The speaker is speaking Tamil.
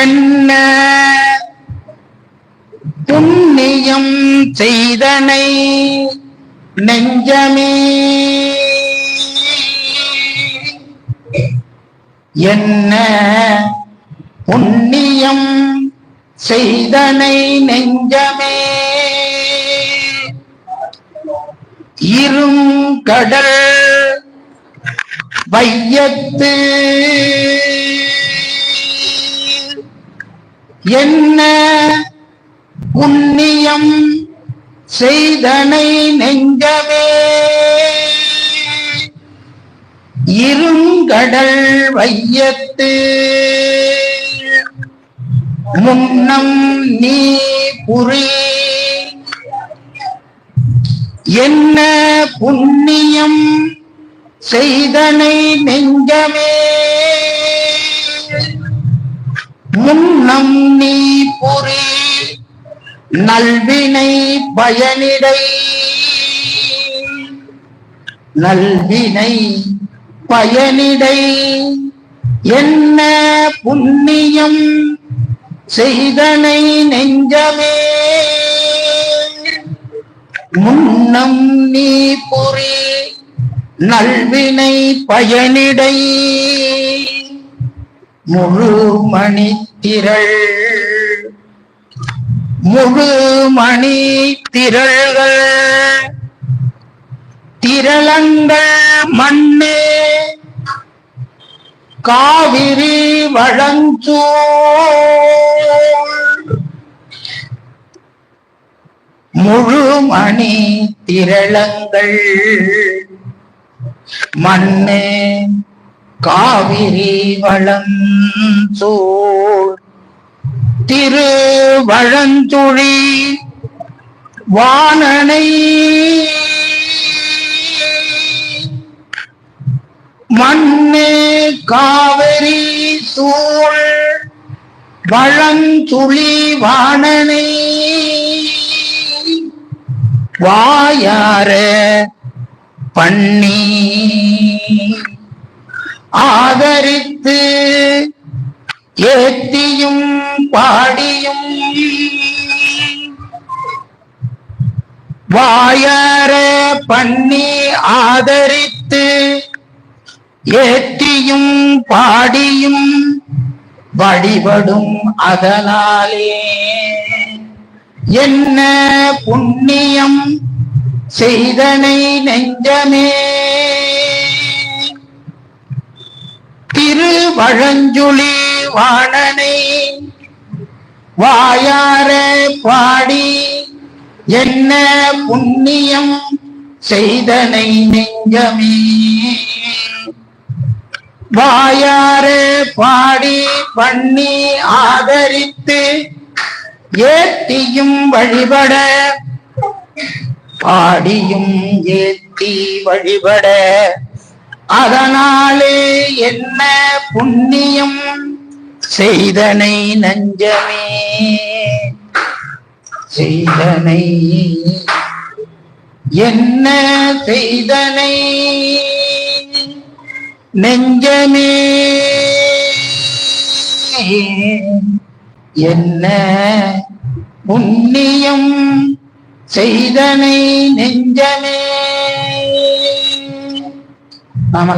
என்ன புண்ணியம் செய்தனை நெஞ்சமே? என்ன புண்ணியம் செய்தனை நெஞ்சமே? இருங்கடல் வையத்து என்ன புண்ணியம் செய்தனை நெஞ்சவே இருங்கடல் வையத்து முன்னம் நீ புரி. என்ன புண்ணியம் செய்தனை நெஞ்சமே? முன்னம் நீ புரி நல்வினை பயனிடை. நல்வினை பயனிடை. என்ன புண்ணியம் செய்தனை நெஞ்சமே. முன்னம் நீ புரி நல்வினை பயனிடை. முழு மணி திரள் முழு மணி திரள்கள் திரளங்கள் மண்ணே. காவிரி வழஞ்சூ முழு மணி திரளங்கள் மண்ணே. காவிரி வளம் சூழ் திரு வழந்துழி வாணனை மண்ணே காவிரி சூழ் வழந்துளி வாணனை வாயார பண்ணி ஆதரித்து ஏத்தியும் பாடியும் வாயார பண்ணி ஆதரித்து ஏற்றியும் பாடியும் வழிபடும் அதனாலே என்ன புண்ணியம் செய்தனை நெஞ்சமே திருவழஞ்சுளி வாழனை வாயார பாடி என்ன புண்ணியம் செய்தனை நெஞ்சமே. வாயார பாடி பண்ணி ஆதரித்து ஏத்தியும் வழிபட. பாடியும் ஏத்தி வழிபட. அதனாலே என்ன புண்ணியம் செய்தனை நஞ்சமே. செய்தனை என்ன செய்தனை? நெஞ்சமே. என்ன புண்ணியம் செய்தனை நெஞ்சமே. நாம